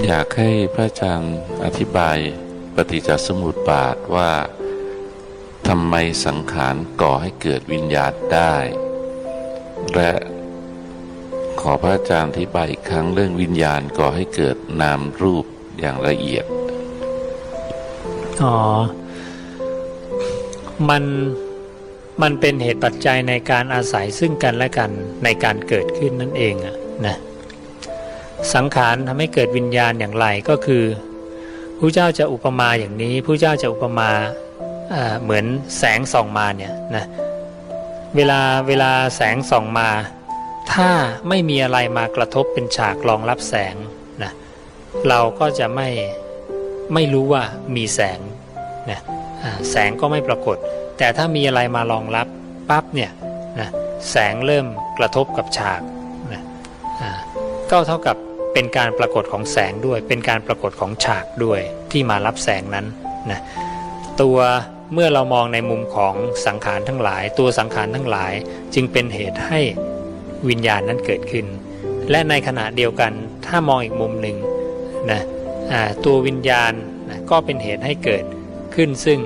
อยากให้พระอาจารย์อธิบายปฏิจจสมุปบาทว่าทำไมสังขารก่อให้เกิดวิญญาณได้ และขอพระอาจารย์อธิบายอีกครั้งเรื่องวิญญาณก่อให้เกิดนามรูปอย่างละเอียด อ๋อ มันมันเป็นเหตุปัจจัยในการอาศัยซึ่งกันและกันในการเกิดขึ้นนั่นเองอะนะ สังขารทำให้เกิดวิญญาณอย่างไรก็คือผู้เจ้าจะอุปมาอย่างนี้ผู้เจ้าจะอุปมาเเหมือนแสงส่องมาเนี่ยนะเวลาเวลาแสงส่องมา ถ้าไม่มีอะไรมากระทบเป็นฉากรองรับแสงนะเราก็จะไม่ไม่รู้ว่ามีแสงนะแสงก็ไม่ปรากฏ แต่ถ้ามีอะไรมารองรับปั๊บเนี่ยนะแสงเริ่มกระทบกับฉากนะก็เท่ากับ เป็นการปรากฏของแสงด้วย เป็นการปรากฏของฉากด้วยที่มารับแสงนั้นนะตัวเมื่อเรามองในมุมของสังขารทั้งหลาย ตัวสังขารทั้งหลายจึงเป็นเหตุให้วิญญาณนั้นเกิดขึ้น และในขณะเดียวกันถ้ามองอีกมุมหนึ่งนะตัววิญญาณนะก็เป็นเหตุให้เกิดขึ้นซึ่ง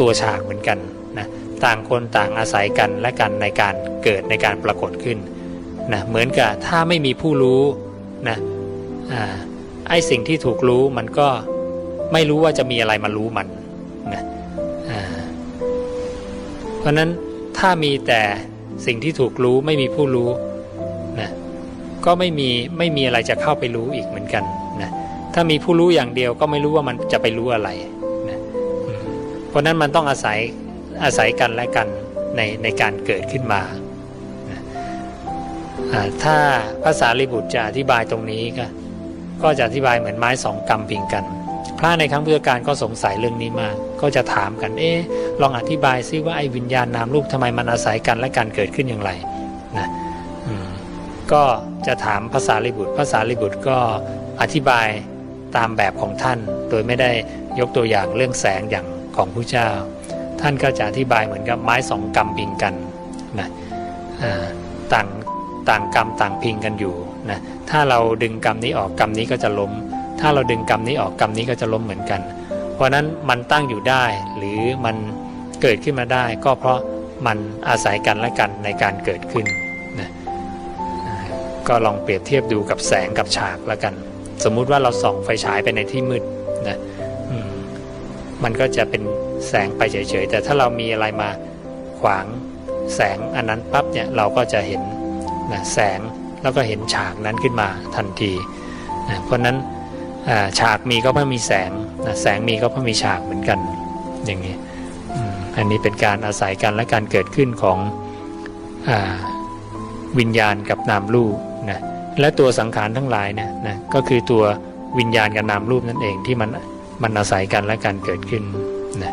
ตัวฉากเหมือนกันนะต่างคนต่างอาศัยกันและกันในการเกิดในการปรากฏขึ้นนะเหมือนกับถ้าไม่มีผู้รู้ นะอ่าไอสิ่งที่ถูกรู้มันก็ไม่รู้ว่าจะมีอะไรมารู้มันนะอ่าเพราะนั้นถ้ามีแต่สิ่งที่ถูกรู้ไม่มีผู้รู้นะก็ไม่มีไม่มีอะไรจะเข้าไปรู้อีกเหมือนกันนะถ้ามีผู้รู้อย่างเดียวก็ไม่รู้ว่ามันจะไปรู้อะไรนะเพราะนั้นมันต้องอาศัยอาศัยกันและกันในในการเกิดขึ้นมา ถ้าภาษาลิบุตรจะอธิบายตรงนี้ก็ก็จะอธิบายเหมือนไม้สองกำพิงกัน พระในครั้งพุทธกาลก็สงสัยเรื่องนี้มาก ก็จะถามกัน เอ๊ะ ลองอธิบายซิว่าไอ้วิญญาณนามรูปทำไมมันอาศัยกันและกันเกิดขึ้นอย่างไรนะก็จะถามภาษาลิบุตรภาษาลิบุตรก็อธิบายตามแบบของท่าน โดยไม่ได้ยกตัวอย่างเรื่องแสงอย่างของผู้เจ้า ท่านก็จะอธิบายเหมือนกับไม้สองกำพิงกันนะต่าง ต่างกำต่างพิงกันอยู่นะถ้าเราดึงกำนี้ออกกำนี้ก็จะล้ม ถ้าเราดึงกำนี้ออกกำนี้ก็จะล้มเหมือนกัน เพราะนั้นมันตั้งอยู่ได้หรือมันเกิดขึ้นมาได้ ก็เพราะมันอาศัยกันและกันในการเกิดขึ้นนะก็ลองเปรียบเทียบดูกับแสงกับฉากแล้วกัน สมมุติว่าเราส่องไฟฉายไปในที่มืดนะมมันก็จะเป็นแสงไปเฉยๆ แต่ถ้าเรามีอะไรมาขวางแสงอันนั้นปั๊บเนี่ยเราก็จะเห็น นะแสงแล้วก็เห็นฉากนั้นขึ้นมาทันทีนะเพราะนั้นฉากมีก็เพราะมีแสงนะแสงมีก็เพราะมีฉากเหมือนกันอย่างนี้อันนี้เป็นการอาศัยกันและการเกิดขึ้นของอวิญญาณกับนามรูปนะและตัวสังขารทั้งหลายเนี่ยนะก็คือตัววิญญาณกับนามรูปนั่นเองที่มันมันอาศัยกันและการเกิดขึ้นนะ